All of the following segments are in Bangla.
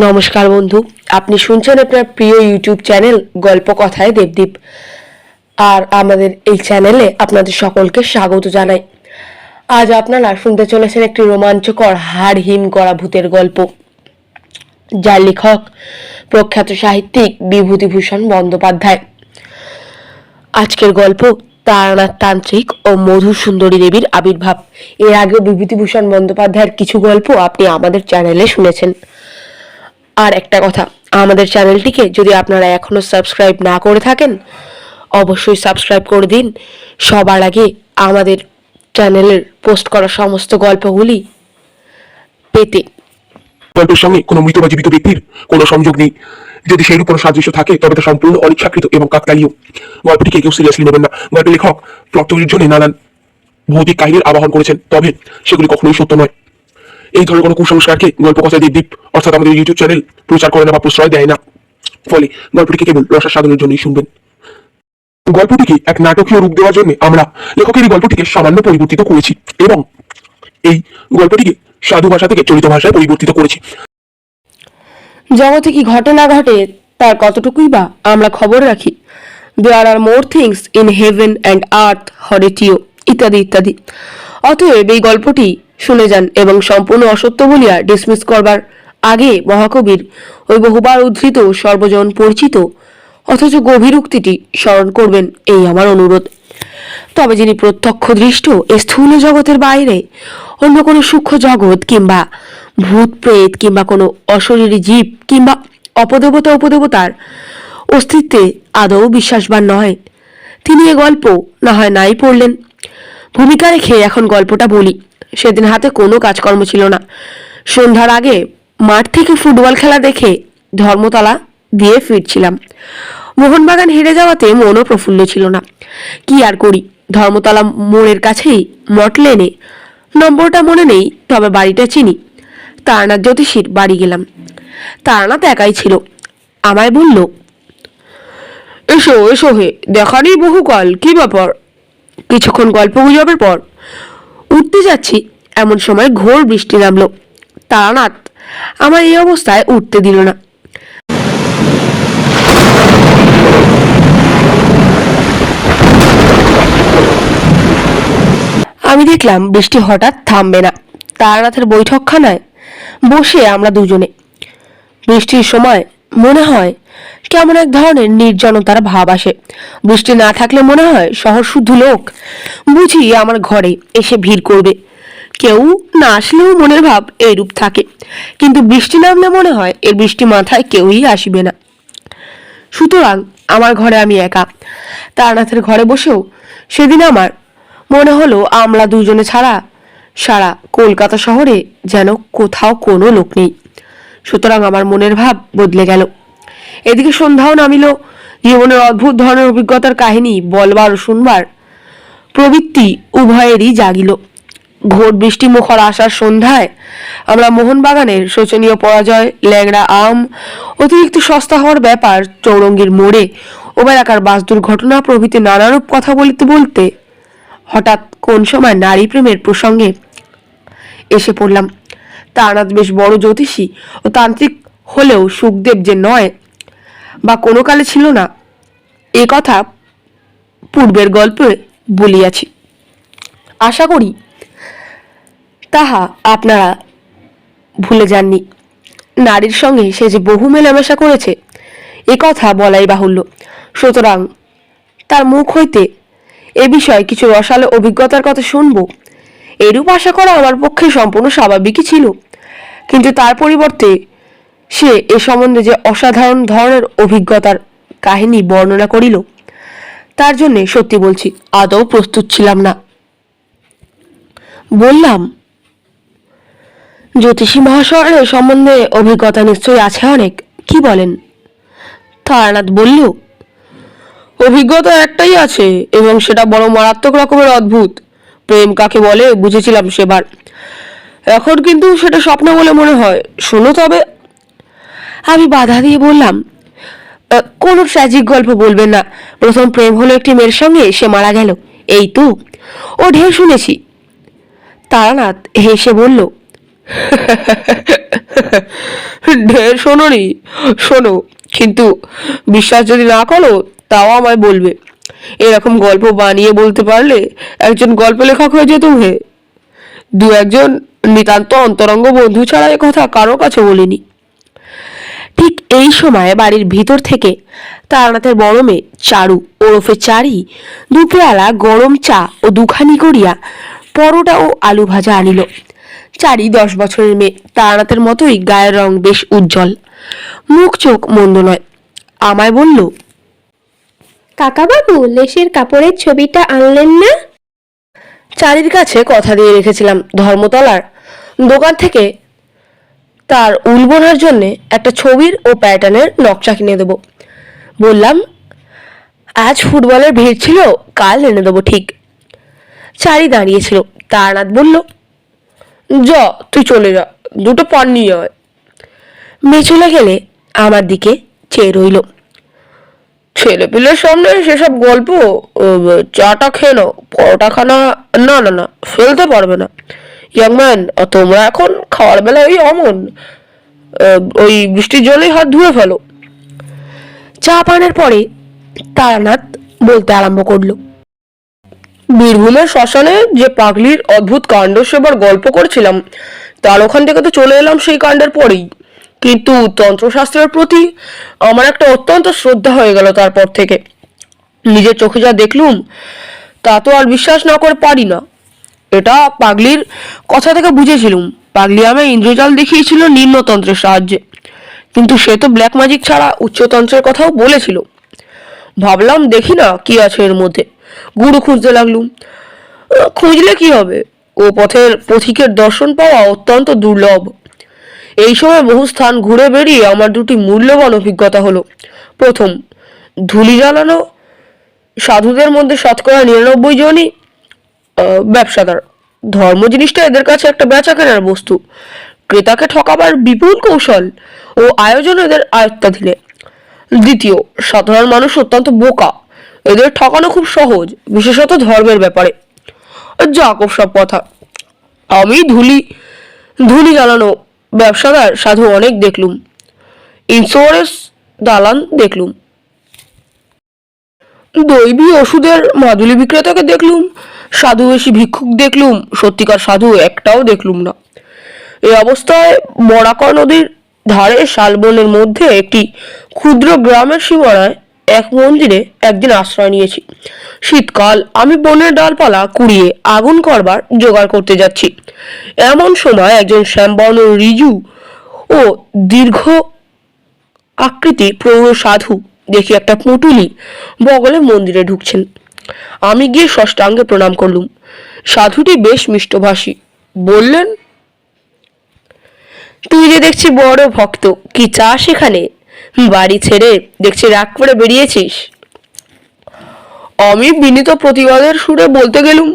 নমস্কার বন্ধু। আপনি শুনছেন আপনার প্রিয় ইউটিউব চ্যানেল গল্প কথায় দেবদীপ। আর আমাদের এই চ্যানেলে আপনাদের সকলকে স্বাগত জানাই। আজ আপনারা শুনতে চলেছেন একটি রোমাঞ্চকর হাড় হিম করা ভূতের গল্প। যার লেখক প্রখ্যাত সাহিত্যিক বিভূতিভূষণ বন্দ্যোপাধ্যায়। আজকের গল্প তারানাথ তান্ত্রিক ও মধুর সুন্দরী দেবীর আবির্ভাব। এর আগেও বিভূতিভূষণ বন্দ্যোপাধ্যায়ের কিছু গল্প আপনি আমাদের চ্যানেলে শুনেছেন। আর একটা কথা, আমাদের চ্যানেলটিকে যদি আপনারা এখনও সাবস্ক্রাইব না করে থাকেন, অবশ্যই সাবস্ক্রাইব করে দিন। সবার আগে আমাদের চ্যানেলের পোস্ট করা সমস্ত গল্পগুলি পেতে। গল্পের সঙ্গে কোনো মৃত বা জীবিত ব্যক্তির কোনো সংযোগ নেই। যদি সেইরূপ কোনো সাদৃশ্য থাকে, তবে তা সম্পূর্ণ অনিচ্ছাকৃত এবং কাকতালীয়। গল্পটিকে কেউ সিরিয়াসলি নেবেন না। গল্পের লেখক, প্লট তৈরির জন্য নানান ভৌতিক কাহিনীর আবাহন করেছেন, তবে সেগুলি কখনোই সত্য নয়। এই ধরনের কোনো কুসংস্কারকে গল্প কথায় দ্বীপ অর্থাৎ আমাদের ইউটিউব চ্যানেল প্রচার করে না বা প্রশ্রয় দেয় না। ফলে গল্পটিকে কেবল রসাস্বাদনের জন্যই শুনবেন। গল্পটিকে এক নাটকীয় রূপ দেওয়ার জন্য আমরা লেখকের এই গল্পটিকে সামান্য পরিবর্তিত করেছি এবং এই গল্পটিকে সাধু ভাষা থেকে চলিত ভাষায় পরিবর্তিত করেছি। জগতে কি ঘটে না ঘটে, তার কতটুকুই বা আমরা খবর রাখি? There are more things in heaven and earth Horatio ইত্যাদি ইত্যাদি। অতএব এই গল্পটি শুনে যান এবং সম্পূর্ণ অসত্য বলিয়া ডিসমিস করবার আগে মহাকবির ওই বহুবার উদ্ধৃত সর্বজন পরিচিত অথচ গভীর উক্তিটি স্মরণ করবেন এই আমার অনুরোধ। তবে যিনি প্রত্যক্ষ দৃষ্ট এ স্থূল জগতের বাইরে, অন্য কোনো সূক্ষ্ম জগৎ কিংবা ভূত, প্রেত কিংবা কোনো অশরীরী জীব কিংবা অপদেবতা, উপদেবতার অস্তিত্বে আদৌ বিশ্বাসবান নয় তিনি এ গল্প না হয় নাই পড়লেন। ভূমিকা রেখে এখন গল্পটা বলি। সেদিন হাতে কোনো কাজকর্ম ছিল না। সন্ধ্যার আগে মাঠ থেকে ফুটবল খেলা দেখে ধর্মতলা দিয়ে ফিরছিলাম। মোহনবাগান হেরে যাওয়াতে মনও প্রফুল্ল ছিল না। কি আর করি? ধর্মতলা মোড়ের কাছেই মট লেনে নম্বরটা মনে নেই, তবে বাড়িটা চিনি। তারানাথ জ্যোতিষীর বাড়ি গেলাম। তারানাথ একাই ছিল। আমায় বলল, এসো এসো হে দেখারই বহুকাল, কি ব্যাপার? কিছুক্ষণ গল্প গুজবের পর উঠতে যাচ্ছি। এমন সময় ঘোর বৃষ্টি নামলো। তারানাথ আমার এই অবস্থায় উঠতে দিল না। আমি দেখলাম বৃষ্টি হঠাৎ থামবে না। তারানাথের বৈঠকখানায় বসে আমরা দুজনে। বৃষ্টির সময় মনে হয় কেমন এক ধরনের নির্জনতার ভাব আসে। বৃষ্টি না থাকলে মনে হয় শহর শুদ্ধ লোক। বুঝি আমার ঘরে এসে ভিড় করবে। কেউ না আসলেও মনের ভাব এইরূপ থাকে। কিন্তু বৃষ্টি নামলে মনে হয় এর বৃষ্টি মাথায় কেউই আসবে না। সুতরাং আমার ঘরে আমি একা। তারানাথের ঘরে বসেও সেদিন আমার মনে হলো আমরা দুজনে ছাড়া সারা কলকাতা শহরে যেন কোথাও কোনো লোক নেই। সুতরাং আমার মনের ভাব বদলে গেল। এদিকে সন্ধ্যাও নামিল। জীবনের অদ্ভুত ধরনের অভিজ্ঞতার কাহিনী বলবার ও শুনবার প্রবৃত্তি উভয়েরই জাগিল। ঘোর বৃষ্টি মুখর আসার সন্ধ্যায় আমরা মোহনবাগানের শোচনীয় পরাজয়, ল্যাংড়া আম, অতিরিক্ত সস্তা হওয়ার ব্যাপার, চৌরঙ্গীর মোড়ে ওবেলাকার বাস দুর্ঘটনা প্রভৃতি নানারূপ কথা বলতে বলতে হঠাৎ কোন সময় নারী প্রেমের প্রসঙ্গে এসে পড়লাম। তারানাথ বেশ বড় জ্যোতিষী ও তান্ত্রিক হলেও সুখদেব যে নয় বা কোনো কালে ছিল না, এ কথা পূর্বের গল্পে বলিয়াছি। আশা করি তাহা আপনারা ভুলে যাননি। নারীর সঙ্গে সে যে বহু মেলামেশা করেছে, এ কথা বলাই বাহুল্য। সুতরাং তার মুখ হইতে এ বিষয়ে কিছু রসালো অভিজ্ঞতার কথা শুনব। এরূপ আশা করা আমার পক্ষে সম্পূর্ণ স্বাভাবিকই ছিল। কিন্তু তার পরিবর্তে সে এ সম্বন্ধে যে অসাধারণ ধরনের অভিজ্ঞতার কাহিনী বর্ণনা করিল, তার জন্যে সত্যি বলছি, আদৌ প্রস্তুত ছিলাম না। বললাম জ্যোতিষী মহাশয়ের সম্বন্ধে অভিজ্ঞতা নিশ্চয়ই আছে অনেক। কি বলেন? তারানাথ বলল অভিজ্ঞতা একটাই আছে এবং সেটা বড় মারাত্মক রকমের অদ্ভুত। প্রেম কাকে বলে বুঝেছিলাম সেবার। এখন কিন্তু সেটা স্বপ্ন বলে মনে হয়। শোনো তবে। আমি বাধা দিয়ে বললাম "আহ, কোনো ট্র্যাজিক গল্প বলবেন না। প্রথম প্রেম হলো একটি মেয়ের সঙ্গে সে মারা গেল। এই তো ও ঢের শুনেছি। তারানাথ হেসে বলল ঢের শোনোনি, শোনো, কিন্তু বিশ্বাস যদি না করো, তাও আমায় বলবে। এরকম গল্প বানিয়ে বলতে পারলে একজন গল্প লেখক হয়ে যেত হে। দু একজন নিতান্ত অন্তরঙ্গ বন্ধু ছাড়া কথা কারও কাছে বলিনি। ঠিক এই সময় বাড়ির ভিতর থেকে তারানাথের বড় মেয়ে চারু ওরফে চারি দু পেয়ালা গরম চা ও দুখানি করিয়া পরোটা ও আলু ভাজা আনিল। চারি দশ বছরের মেয়ে। তারানাথের মতোই গায়ের রং বেশ উজ্জ্বল। মুখ চোখ মন্দ নয়। আমায় বলল, কাকাবাবু, লেসের কাপড়ের ছবিটা আনলেন না? চারির কাছে কথা দিয়ে রেখেছিলাম ধর্মতলার দোকান থেকে। তার উল বোনার জন্যে একটা ছবির ও প্যাটার্নের নকশা কিনে দেবো। বললাম, আজ ফুটবলের ভিড় ছিল, কাল এনে দেবো ঠিক। চারি দাঁড়িয়েছিল তারনাথ বলল যা, তুই চলে যা। দুটো পান নিয়ে আয়। মেয়ে চলে গেলে আমার দিকে চেয়ে রইল। ছেলে পিলের সামনে সেসব গল্প চাটা খেয়ে নাও, পরোটা খানা, না না না, ফেলতে পারবে না। ইয়াংম্যান তোমরা এখন খাওয়ার বেলায় ওই অমন ওই বৃষ্টির জলেই হাত ধুয়ে ফেলো। চা পানের পরে তারানাথ বলতে আরম্ভ করল। বীরভূমের শ্মশানে যে পাগলির অদ্ভুত কাণ্ড সেবার গল্প করেছিলাম, তার ওখান থেকে তো চলে এলাম সেই কাণ্ডের পরেই। কিন্তু তন্ত্রশাস্ত্রের প্রতি আমার একটা অত্যন্ত শ্রদ্ধা হয়ে গেল তারপর থেকে। নিজের চোখে যা দেখলুম, তা তো আর বিশ্বাস না করে পারি না। এটা পাগলির কথা থেকে বুঝেছিলুম। পাগলি আমায় ইন্দ্রজাল দেখিয়েছিল নিম্নতন্ত্রের সাহায্যে। কিন্তু সে তো ব্ল্যাক ম্যাজিক ছাড়া উচ্চতন্ত্রের কথাও বলেছিল। ভাবলাম দেখি না কি আছে এর মধ্যে। গুরু খুঁজতে লাগলুম। খুঁজলে কি হবে? ও পথের পথিকের দর্শন পাওয়া অত্যন্ত দুর্লভ। এই সময় বহু স্থান ঘুরে বেরিয়ে আমার দুটি মূল্যবান অভিজ্ঞতা হলো। প্রথম, ধুলি জ্বালানো। সাধুদের মধ্যে শতকরা নিরানব্বই জনই ব্যবসাদার। ধর্ম জিনিসটা এদের কাছে একটা বেচা কেনার বস্তু। ক্রেতাকে ঠকাবার বিপুল কৌশল ও আয়োজন এদের আয়ত্তাধীনে। দ্বিতীয়, সাধারণ মানুষ অত্যন্ত বোকা। এদের ঠকানো খুব সহজ, বিশেষত ধর্মের ব্যাপারে। যাকব সব কথা। আমি ধুলি ধুলি জ্বালানো ব্যবসাদার, সাধু অনেক দেখলুম। ইন্স্যুরেন্স দালান দেখলুম। দৈবী ওষুধের মাদুলি বিক্রেতাকে দেখলুম। সাধু বেশি ভিক্ষুক দেখলুম। সত্যিকার সাধু একটাও দেখলুম না। এই অবস্থায় বরাকর নদীর ধারে শালবনের মধ্যে একটি ক্ষুদ্র গ্রামের সীমানায় এক মন্দিরে একদিন আশ্রয় নিয়েছি। শীতকাল, আমি বনের ডালপালা কুড়িয়ে আগুন করবার জোগাড় করতে যাচ্ছি। এমন সময় একজন শ্যামবর্ণ রিজু ও দীর্ঘ আকৃতি প্রৌঢ় সাধু দেখি একটা পুঁটুলি বগলে মন্দিরে ঢুকছেন। আমি গিয়ে ষষ্ঠাঙ্গে প্রণাম করলুম। সাধুটি বেশ মিষ্টভাষী। বললেন, তুই যে দেখছি বড় ভক্ত, কি চাস এখানে? বাড়ি ছেড়ে দেখছি রাগ করে বেরিয়েছিস। আমি বিনীত প্রতিবাদের সুরে বলতে গেলুম,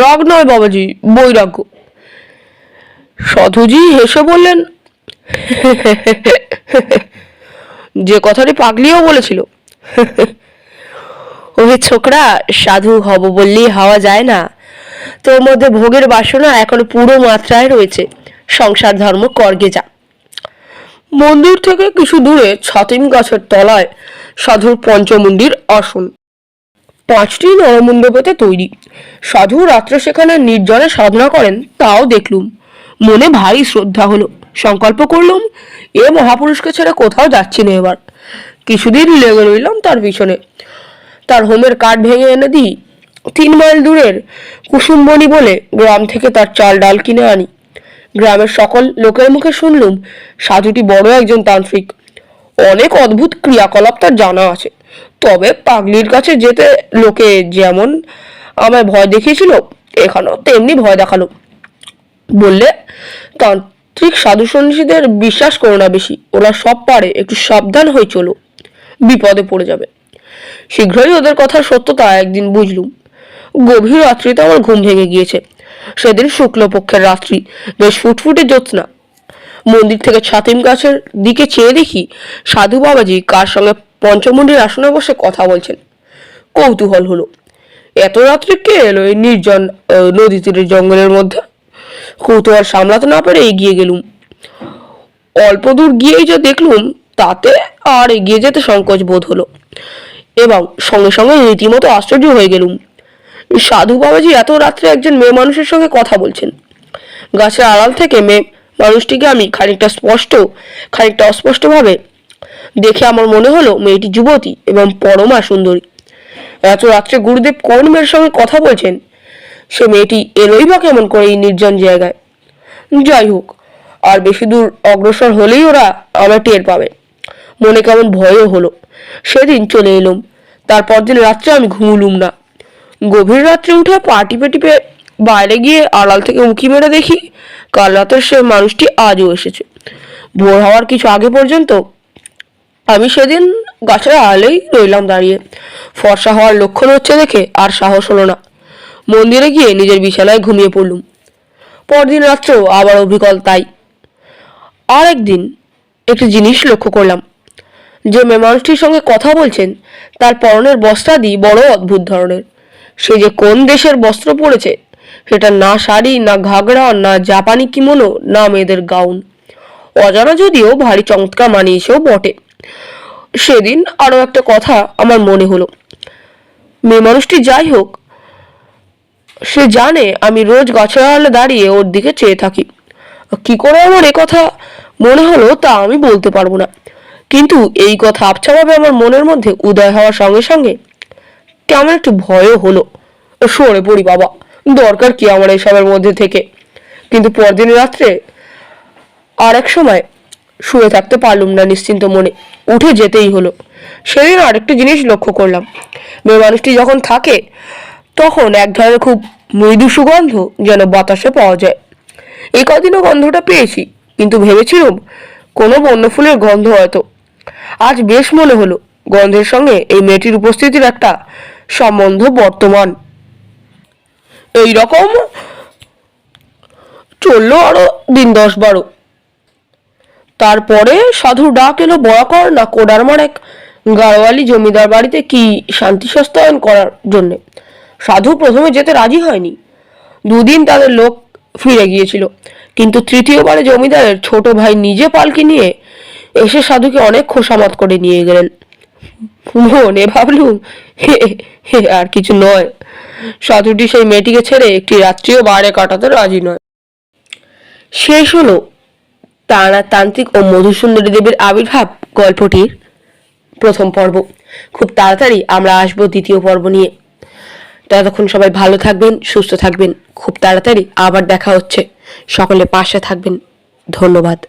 রাগ নয় বাবাজি, বৈরাগ্য। সাধুজি হেসে বললেন, যে কথাটি পাগলিও বলেছিল। ওহে ছোকরা, সাধু হব বললেই হওয়া যায় না। তোর মধ্যে ভোগের বাসনা এখন পুরো মাত্রায় রয়েছে। সংসার ধর্ম করগে যা। মন্দির থেকে কিছু দূরে ছাতিম গাছের তলায় সাধুর পঞ্চমুণ্ডির আসন। পাঁচটি নরমুণ্ড পেতে তৈরি। সাধু রাত্রে সেখানে নির্জনে সাধনা করেন, তাও দেখলুম। মনে ভারী শ্রদ্ধা হলো। সংকল্প করলুম, এ মহাপুরুষকে ছেড়ে কোথাও যাচ্ছি না এবার। কিছুদিন লেগে রইলাম তার পিছনে। তার হোমের কাঠ ভেঙে এনে দিই। তিন মাইল দূরের কুসুমবনি বলে গ্রাম থেকে তার চাল ডাল কিনে আনি। গ্রামের সকল লোকের মুখে শুনলুম, সাধুটি বড় একজন তান্ত্রিক। অনেক অদ্ভুত ক্রিয়াকলাপ তার জানা আছে। তবে পাগলির কাছে যেতে লোকে যেমন আমায় ভয় দেখিয়েছিল, এখানেও তেমনি ভয় দেখাল। বললে, তান্ত্রিক সাধু সন্ন্যাসীদের বিশ্বাস করো না বেশি, ওরা সব পারে, একটু সাবধান হয়ে চলো, বিপদে পড়ে যাবে। শীঘ্রই ওদের কথার সত্যতা একদিন বুঝলুম। গভীর রাত্রিতে আমার ঘুম ভেঙে গিয়েছে। সেদিন শুক্লপক্ষের রাত্রি। বেশ ফুটফুটে জ্যোৎস্না। মন্দির থেকে ছাতিম গাছের দিকে চেয়ে দেখি সাধু বাবাজি কার সঙ্গে পঞ্চমুণ্ডির আসনে বসে কথা বলছেন। কৌতূহল হলো। এত রাত্রে কে এলো এই নির্জন নদী তীরের জঙ্গলের মধ্যে? কৌতূহল সামলাতে না পেরে এগিয়ে গেলুম। অল্প দূর গিয়েই যে দেখলুম, তাতে আর এগিয়ে যেতে সংকোচ বোধ হলো। এবং সঙ্গে সঙ্গে রীতিমতো আশ্চর্য হয়ে গেলুম। সাধু বাবাজি এত রাত্রে একজন মেয়ে মানুষের সঙ্গে কথা বলছেন। গাছের আড়াল থেকে মেয়ে মানুষটিকে আমি খানিকটা স্পষ্ট, খানিকটা অস্পষ্টভাবে দেখে আমার মনে হলো মেয়েটি যুবতী এবং পরমা সুন্দরী। এত রাত্রে গুরুদেব কোন মেয়ের সঙ্গে কথা বলছেন? সে মেয়েটি এলোই বা কেমন করে এই নির্জন জায়গায়। যাই হোক, আর বেশি দূর অগ্রসর হলেই ওরা আমার টের পাবে। মনে কেমন ভয়ও হলো। সেদিন চলে এলুম। তারপর দিন রাত্রে আমি ঘুমুলুম না। গভীর রাত্রে উঠে পা টিপে বাইরে গিয়ে আড়াল থেকে উঁকি মেরে দেখি, কাল রাতের সে মানুষটি আজও এসেছে। ভোর হওয়ার কিছু আগে পর্যন্ত আমি সেদিন গাছের আড়ালেই রইলাম দাঁড়িয়ে। ফর্সা হওয়ার লক্ষণ হচ্ছে দেখে আর সাহস হলো না। মন্দিরে গিয়ে নিজের বিছানায় ঘুমিয়ে পড়লুম। পরদিন রাত্রেও আবার অভিকল তাই। আর একদিন একটি জিনিস লক্ষ্য করলাম। যে মেয়ে মানুষটির সঙ্গে কথা বলছেন, তার পরনের বস্ত্রাদি বড় অদ্ভুত ধরনের। সে যে কোন দেশের বস্ত্র পরেছে, সেটা না শাড়ি, না ঘাগড়া না জাপানি কিমোনো, না মেয়েদের গাউন। অজানা যদিও ভারী চমৎকার মানিয়েছেও বটে। সেদিন আরও একটা কথা আমার মনে হলো। মেয়ে মানুষটি যাই হোক, সে জানে আমি রোজ গাছের আড়ালে দাঁড়িয়ে ওর দিকে চেয়ে থাকি। কি করে আমার কথা মনে হলো তা আমি বলতে পারব না। কিন্তু এই কথা আবছাভাবে আমার মনের মধ্যে উদয় হওয়ার সঙ্গে সঙ্গে কেমন একটু ভয়ও হলো। সরে পড়ি বাবা, দরকার কি আমার এসবের মধ্যে থেকে? কিন্তু পরদিন রাত্রে আর এক সময় শুয়ে থাকতে পারলুম না নিশ্চিন্ত মনে। উঠে যেতেই হলো। সেদিন আরেকটা জিনিস লক্ষ্য করলাম। মেয়ে মানুষটি যখন থাকে, তখন এক ধরনের খুব মৃদু সুগন্ধ যেন বাতাসে পাওয়া যায়। এই কদিনও গন্ধটা পেয়েছি, কিন্তু ভেবেছিলাম কোনো বন্য ফুলের গন্ধ হয়তো। আজ বেশ মনে হলো, গন্ধের সঙ্গে এই মেয়েটির উপস্থিতির একটা সম্বন্ধ বর্তমান। এই রকম চলল আরও দিন দশ বারো। তারপরে সাধু ডাক এলো বরাকর, না কোডারমার এক গাড়োয়ালি জমিদার বাড়িতে কি শান্তি সস্তায়ন করার জন্যে। সাধু প্রথমে যেতে রাজি হয়নি। দুদিন তাদের লোক ফিরে গিয়েছিল। কিন্তু তৃতীয়বারে জমিদারের ছোট ভাই নিজে পালকি নিয়ে এসে সাধুকে অনেক খোসামত করে নিয়ে গেলেন। মনে ভাবলুম, হে হে, আর কিছু নয়। সাধুটি সেই মেয়েটিকে ছেড়ে একটি রাত্রিও বাইরে কাটাতে রাজি নয়। শেষ হলো তারা তান্ত্রিক ও মধুসুন্দরী দেবীর আবির্ভাব গল্পটির প্রথম পর্ব। খুব তাড়াতাড়ি আমরা আসব দ্বিতীয় পর্ব নিয়ে। ততক্ষণ সবাই ভালো থাকবেন, সুস্থ থাকবেন। খুব তাড়াতাড়ি আবার দেখা হচ্ছে। সকলে পাশে থাকবেন। ধন্যবাদ।